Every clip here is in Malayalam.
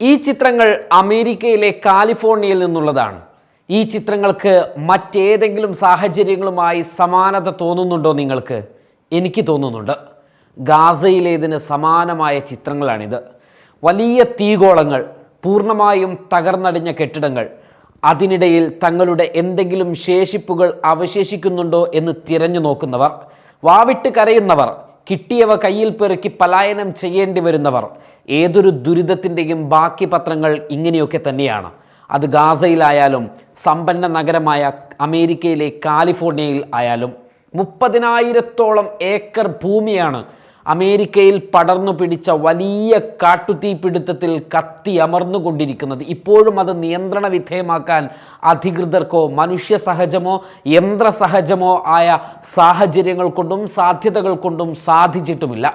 ഈ ചിത്രങ്ങൾ അമേരിക്കയിലെ കാലിഫോർണിയയിൽ നിന്നുള്ളതാണ്. ഈ ചിത്രങ്ങൾക്ക് മറ്റേതെങ്കിലും സാഹചര്യങ്ങളുമായി സമാനത തോന്നുന്നുണ്ടോ നിങ്ങൾക്ക്? എനിക്ക് തോന്നുന്നുണ്ട്. ഗാസയിലേതിന് സമാനമായ ചിത്രങ്ങളാണിത്. വലിയ തീഗോളങ്ങൾ പൂർണമായും തകർന്നടിഞ്ഞ കെട്ടിടങ്ങൾ അതിനിടയിൽ തങ്ങളുടെ എന്തെങ്കിലും ശേഷിപ്പുകൾ അവശേഷിക്കുന്നുണ്ടോ എന്ന് തിരഞ്ഞു നോക്കുന്നവർ വാവിട്ട് കരയുന്നവർ കിട്ടിയവ കയ്യിൽ പെറുക്കി പലായനം ചെയ്യേണ്ടി വരുന്നവർ. ഏതൊരു ദുരിതത്തിന്റെയും ബാക്കി പത്രങ്ങൾ ഇങ്ങനെയൊക്കെ തന്നെയാണ്. അത് ഗാസയിലായാലും സമ്പന്ന നഗരമായ അമേരിക്കയിലെ കാലിഫോർണിയയിൽ ആയാലും മുപ്പതിനായിരത്തോളം ഏക്കർ ഭൂമിയാണ് അമേരിക്കയിൽ പടർന്നു പിടിച്ച വലിയ കാട്ടുതീപിടുത്തത്തിൽ കത്തി അമർന്നുകൊണ്ടിരിക്കുന്നത്. ഇപ്പോഴും അത് നിയന്ത്രണ വിധേയമാക്കാൻ അധികൃതർക്കോ മനുഷ്യ സഹജമോ യന്ത്രസഹജമോ ആയ സാഹചര്യങ്ങൾ കൊണ്ടും സാധ്യതകൾ കൊണ്ടും സാധിച്ചിട്ടുമില്ല.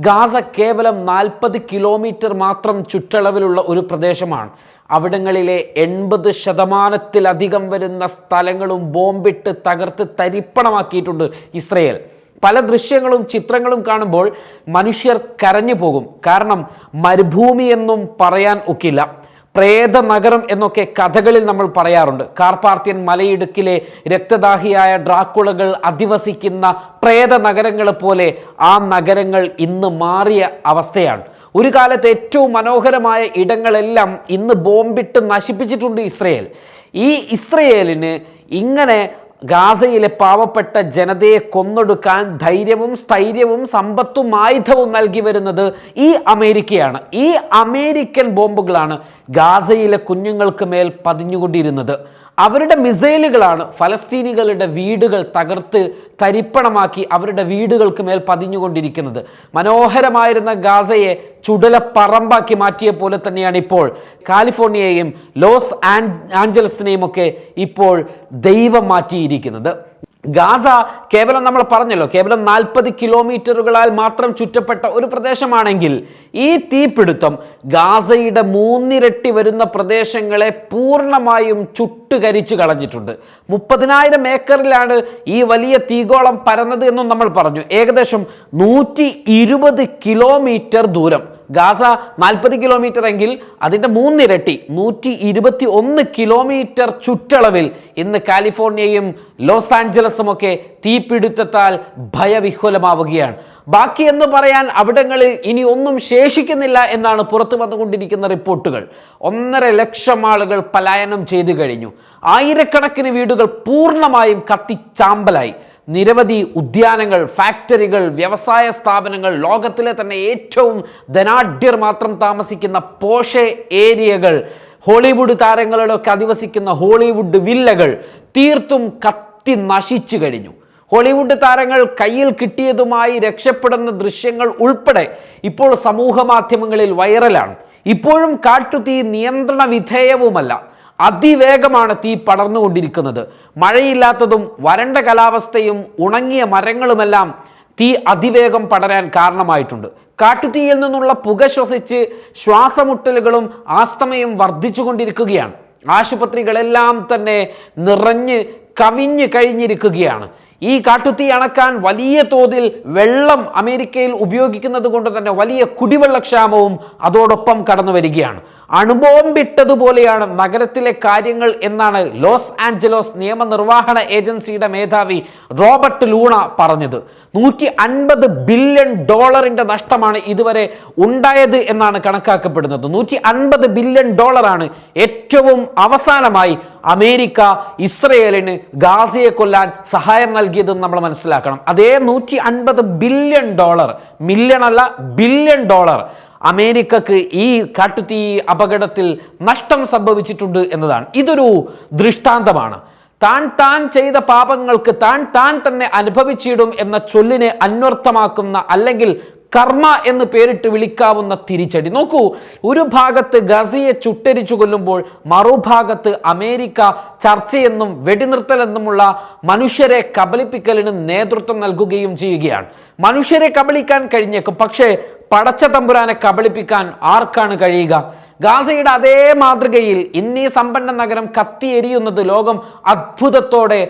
ഗാസ കേവലം നാൽപ്പത് കിലോമീറ്റർ മാത്രം ചുറ്റളവിലുള്ള ഒരു പ്രദേശമാണ്. അവിടങ്ങളിലെ എൺപത് ശതമാനത്തിലധികം വരുന്ന സ്ഥലങ്ങളും ബോംബിട്ട് തകർത്ത് തരിപ്പണമാക്കിയിട്ടുണ്ട് ഇസ്രയേൽ. പല ദൃശ്യങ്ങളും ചിത്രങ്ങളും കാണുമ്പോൾ മനുഷ്യർ കരഞ്ഞു പോകും. കാരണം മരുഭൂമി എന്നും പറയാൻ ഒക്കില്ല. പ്രേത നഗരം എന്നൊക്കെ കഥകളിൽ നമ്മൾ പറയാറുണ്ട്. കാർപ്പാർത്യൻ മലയിടുക്കിലെ രക്തദാഹിയായ ഡ്രാക്കുളകൾ അധിവസിക്കുന്ന പ്രേത നഗരങ്ങളെ പോലെ ആ നഗരങ്ങൾ ഇന്ന് മാറിയ അവസ്ഥയാണ്. ഒരു കാലത്ത് ഏറ്റവും മനോഹരമായ ഇടങ്ങളെല്ലാം ഇന്ന് ബോംബിട്ട് നശിപ്പിച്ചിട്ടുണ്ട് ഇസ്രയേൽ. ഈ ഇസ്രയേലിന് ഇങ്ങനെ ഗാസയിലെ പാവപ്പെട്ട ജനതയെ കൊന്നൊടുക്കാൻ ധൈര്യവും സ്ഥൈര്യവും സമ്പത്തും ആയുധവും നൽകി വരുന്നത് ഈ അമേരിക്കയാണ്. ഈ അമേരിക്കൻ ബോംബുകളാണ് ഗാസയിലെ കുഞ്ഞുങ്ങൾക്ക് മേൽ പതിഞ്ഞുകൊണ്ടിരുന്നത്. അവരുടെ മിസൈലുകളാണ് ഫലസ്തീനികളുടെ വീടുകൾ തകർത്ത് തരിപ്പണമാക്കി അവരുടെ വീടുകൾക്ക് മേൽ പതിഞ്ഞുകൊണ്ടിരിക്കുന്നത്. മനോഹരമായിരുന്ന ഗാസയെ ചുടല പറമ്പാക്കി മാറ്റിയ പോലെ തന്നെയാണ് ഇപ്പോൾ. കാലിഫോർണിയയെയും ലോസ് ആഞ്ചലസിനെയും ഒക്കെ ഇപ്പോൾ ദൈവം മാറ്റിയിരിക്കുന്നത്. ഗാസ കേവലം നമ്മൾ പറഞ്ഞല്ലോ കേവലം നാൽപ്പത് കിലോമീറ്ററുകളാൽ മാത്രം ചുറ്റപ്പെട്ട ഒരു പ്രദേശമാണെങ്കിൽ ഈ തീപിടുത്തം ഗാസയുടെ മൂന്നിരട്ടി വരുന്ന പ്രദേശങ്ങളെ പൂർണമായും ചുട്ടുകരിച്ചു കളഞ്ഞിട്ടുണ്ട്. മുപ്പതിനായിരം ഏക്കറിലാണ് ഈ വലിയ തീഗോളം പരന്നത് എന്നും നമ്മൾ പറഞ്ഞു. ഏകദേശം നൂറ്റി കിലോമീറ്റർ ദൂരം. ഗാസ നാൽപ്പത് കിലോമീറ്റർ എങ്കിൽ അതിന്റെ മൂന്നിരട്ടി നൂറ്റി ഇരുപത്തി ഒന്ന് കിലോമീറ്റർ ചുറ്റളവിൽ ഇന്ന് കാലിഫോർണിയയും ലോസ് ആഞ്ചലസും ഒക്കെ തീപിടുത്തത്താൽ ഭയവിഹ്വലമാവുകയാണ്. ബാക്കി എന്ന് പറയാൻ അവിടങ്ങളിൽ ഇനി ഒന്നും ശേഷിക്കുന്നില്ല എന്നാണ് പുറത്തു വന്നുകൊണ്ടിരിക്കുന്ന റിപ്പോർട്ടുകൾ. ഒന്നര ലക്ഷം ആളുകൾ പലായനം ചെയ്തു കഴിഞ്ഞു. ആയിരക്കണക്കിന് വീടുകൾ പൂർണമായും കത്തിച്ചാമ്പലായി. നിരവധി ഉദ്യാനങ്ങൾ ഫാക്ടറികൾ വ്യവസായ സ്ഥാപനങ്ങൾ ലോകത്തിലെ തന്നെ ഏറ്റവും ധനാഢ്യർ മാത്രം താമസിക്കുന്ന പോഷെ ഏരിയകൾ ഹോളിവുഡ് താരങ്ങളിലൊക്കെ അധിവസിക്കുന്ന ഹോളിവുഡ് വില്ലകൾ തീർത്തും കത്തി നശിച്ചു കഴിഞ്ഞു. ഹോളിവുഡ് താരങ്ങൾ കയ്യിൽ കിട്ടിയതുമായി രക്ഷപ്പെടുന്ന ദൃശ്യങ്ങൾ ഉൾപ്പെടെ ഇപ്പോൾ സമൂഹ മാധ്യമങ്ങളിൽ വൈറലാണ്. ഇപ്പോഴും കാട്ടുതീ നിയന്ത്രണ വിധേയവുമല്ല. അതിവേഗമാണ് തീ പടർന്നുകൊണ്ടിരിക്കുന്നത്. മഴയില്ലാത്തതും വരണ്ട കാലാവസ്ഥയും ഉണങ്ങിയ മരങ്ങളുമെല്ലാം തീ അതിവേഗം പടരാൻ കാരണമായിട്ടുണ്ട്. കാട്ടുതീയിൽ നിന്നുള്ള പുക ശ്വസിച്ച് ശ്വാസമുട്ടലുകളും ആസ്തമയും വർദ്ധിച്ചുകൊണ്ടിരിക്കുകയാണ്. ആശുപത്രികളെല്ലാം തന്നെ നിറഞ്ഞ് കവിഞ്ഞു കഴിഞ്ഞിരിക്കുകയാണ്. ഈ കാട്ടുതീ അണക്കാൻ വലിയ തോതിൽ വെള്ളം അമേരിക്കയിൽ ഉപയോഗിക്കുന്നത് കൊണ്ട് തന്നെ വലിയ കുടിവെള്ളക്ഷാമവും അതോടൊപ്പം കടന്നു വരികയാണ് അണുബോംബിട്ടതുപോലെയാണ് നഗരത്തിലെ കാര്യങ്ങൾ എന്നാണ് ലോസ് ആഞ്ചലോസ് നിയമനിർവഹണ ഏജൻസിയുടെ മേധാവി റോബർട്ട് ലൂണ പറഞ്ഞത്. നൂറ്റി അൻപത് ബില്യൺ ഡോളറിന്റെ നഷ്ടമാണ് ഇതുവരെ ഉണ്ടായത് എന്നാണ് കണക്കാക്കപ്പെടുന്നത്. നൂറ്റി അൻപത് ബില്യൺ ഡോളറാണ് ഏറ്റവും അവസാനമായി അമേരിക്ക ഇസ്രയേലിന് ഗാസയെ കൊല്ലാൻ സഹായം നൽകിയതെന്ന് നമ്മൾ മനസ്സിലാക്കണം. അതേ നൂറ്റി അൻപത് ബില്യൺ ഡോളർ മില്യൺ അല്ല ബില്യൺ ഡോളർ അമേരിക്കക്ക് ഈ കാട്ടുതീ അപകടത്തിൽ നഷ്ടം സംഭവിച്ചിട്ടുണ്ട് എന്നതാണ്. ഇതൊരു ദൃഷ്ടാന്തമാണ്. താൻ താൻ ചെയ്ത പാപങ്ങൾക്ക് താൻ താൻ തന്നെ അനുഭവിച്ചിടും എന്ന ചൊല്ലിനെ അന്വർത്ഥമാക്കുന്ന അല്ലെങ്കിൽ കർമ്മ എന്ന് പേരിട്ട് വിളിക്കാവുന്ന തിരിച്ചടി. നോക്കൂ ഒരു ഭാഗത്ത് ഗസയെ ചുട്ടരിച്ചു കൊല്ലുമ്പോൾ മറുഭാഗത്ത് അമേരിക്ക ചർച്ചയെന്നും വെടിനിർത്തലെന്നുമുള്ള മനുഷ്യരെ കബളിപ്പിക്കലിന് നേതൃത്വം നൽകുകയും ചെയ്യുകയാണ്. മനുഷ്യരെ കബളിക്കാൻ കഴിഞ്ഞേക്കും. പക്ഷേ പടച്ച തമ്പുരാനെ കബളിപ്പിക്കാൻ ആർക്കാണ് കഴിയുക? ഗാസയുടെ അതേ മാതൃകയിൽ ഇന്നീ സമ്പന്ന നഗരം കത്തിയെരിയുന്നത് ലോകം അത്ഭുതത്തോടെ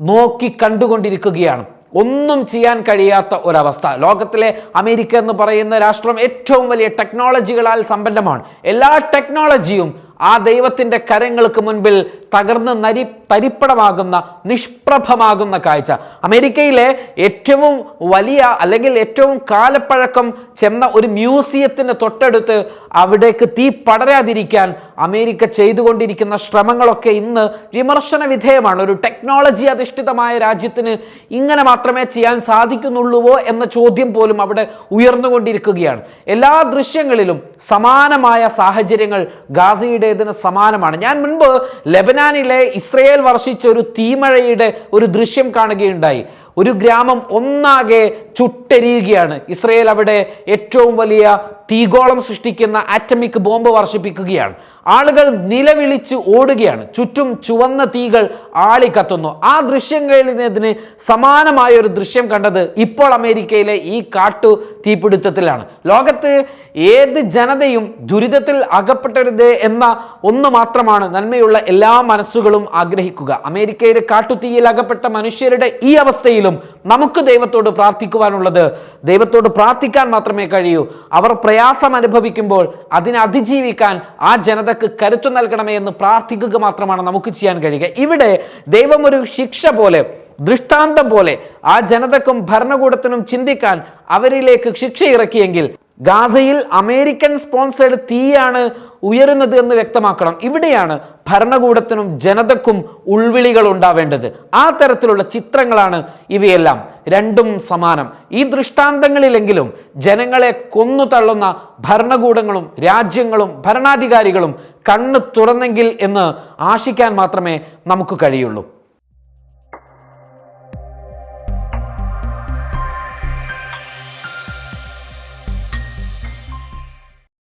നോക്കി കണ്ടുകൊണ്ടിരിക്കുകയാണ്. ഒന്നും ചെയ്യാൻ കഴിയാത്ത ഒരവസ്ഥ. ലോകത്തിലെ അമേരിക്ക എന്ന് പറയുന്ന രാഷ്ട്രം ഏറ്റവും വലിയ ടെക്നോളജികളാൽ സമ്പന്നമാണ്. എല്ലാ ടെക്നോളജിയും ആ ദൈവത്തിന്റെ കരങ്ങൾക്ക് മുൻപിൽ തകർന്ന് നരി തരിപ്പടമാകുന്ന നിഷ്പ്രഭമാകുന്ന കാഴ്ച. അമേരിക്കയിലെ ഏറ്റവും വലിയ അല്ലെങ്കിൽ ഏറ്റവും കാലപ്പഴക്കം ചെന്ന ഒരു മ്യൂസിയത്തിന് തൊട്ടടുത്ത് അവിടേക്ക് തീ പടരാതിരിക്കാൻ അമേരിക്ക ചെയ്തുകൊണ്ടിരിക്കുന്ന ശ്രമങ്ങളൊക്കെ ഇന്ന് വിമർശന വിധേയമാണ്. ഒരു ടെക്നോളജി അധിഷ്ഠിതമായ രാജ്യത്തിന് ഇങ്ങനെ മാത്രമേ ചെയ്യാൻ സാധിക്കുന്നുള്ളൂവോ എന്ന ചോദ്യം പോലും അവിടെ ഉയർന്നുകൊണ്ടിരിക്കുകയാണ്. എല്ലാ ദൃശ്യങ്ങളിലും സമാനമായ സാഹചര്യങ്ങൾ ഗാസിയുടേതിന് സമാനമാണ്. ഞാൻ മുൻപ് ലെബനാനിലെ ഇസ്രയേൽ വർഷിച്ച ഒരു തീമഴയുടെ ഒരു ദൃശ്യം കാണുകയുണ്ടായി. ഒരു ഗ്രാമം ഒന്നാകെ ചുട്ടെരിയുകയാണ്. ഇസ്രയേൽ അവിടെ ഏറ്റവും വലിയ തീഗോളം സൃഷ്ടിക്കുന്ന ആറ്റമിക് ബോംബ് വർഷിപ്പിക്കുകയാണ്. ആളുകൾ നിലവിളിച്ച് ഓടുകയാണ്. ചുറ്റും ചുവന്ന തീകൾ ആളിക്കത്തുന്നു. ആ ദൃശ്യങ്ങളിനതിന് സമാനമായ ഒരു ദൃശ്യം കണ്ടത് ഇപ്പോൾ അമേരിക്കയിലെ ഈ കാട്ടു തീപിടുത്തത്തിലാണ്. ലോകത്ത് ഏത് ജനതയും ദുരിതത്തിൽ അകപ്പെട്ടരുത് എന്ന ഒന്ന് മാത്രമാണ് നന്മയുള്ള എല്ലാ മനസ്സുകളും ആഗ്രഹിക്കുക. അമേരിക്കയിലെ കാട്ടുതീയിൽ അകപ്പെട്ട മനുഷ്യരുടെ ഈ അവസ്ഥയിലും നമുക്ക് ദൈവത്തോട് പ്രാർത്ഥിക്കുവാനുള്ളത്. ദൈവത്തോട് പ്രാർത്ഥിക്കാൻ മാത്രമേ കഴിയൂ. അവർ പ്രയാസം അനുഭവിക്കുമ്പോൾ അതിനെ അതിജീവിക്കാൻ ആ ജനതക്ക് കരുത്തു നൽകണമേ എന്ന് പ്രാർത്ഥിക്കുക മാത്രമാണ് നമുക്ക് ചെയ്യാൻ കഴിയുക. ഇവിടെ ദൈവം ഒരു ശിക്ഷ പോലെ ദൃഷ്ടാന്തം പോലെ ആ ജനതക്കും ഭരണകൂടത്തിനും ചിന്തിക്കാൻ അവരിലേക്ക് ശിക്ഷ ഇറക്കിയെങ്കിൽ ഗാസയിൽ അമേരിക്കൻ സ്പോൺസേഡ് തീയാണ് ഉയരുന്നത് എന്ന് വ്യക്തമാക്കണം. ഇവിടെയാണ് ഭരണകൂടത്തിനും ജനതക്കും ഉൾവിളികൾ ഉണ്ടാവേണ്ടത്. ആ തരത്തിലുള്ള ചിത്രങ്ങളാണ് ഇവയെല്ലാം രണ്ടും സമാനം. ഈ ദൃഷ്ടാന്തങ്ങളിലെങ്കിലും ജനങ്ങളെ കൊന്നു തള്ളുന്ന ഭരണകൂടങ്ങളും രാജ്യങ്ങളും ഭരണാധികാരികളും കണ്ണ് തുറന്നെങ്കിൽ എന്ന് ആശിക്കാൻ മാത്രമേ നമുക്ക് കഴിയുള്ളൂ.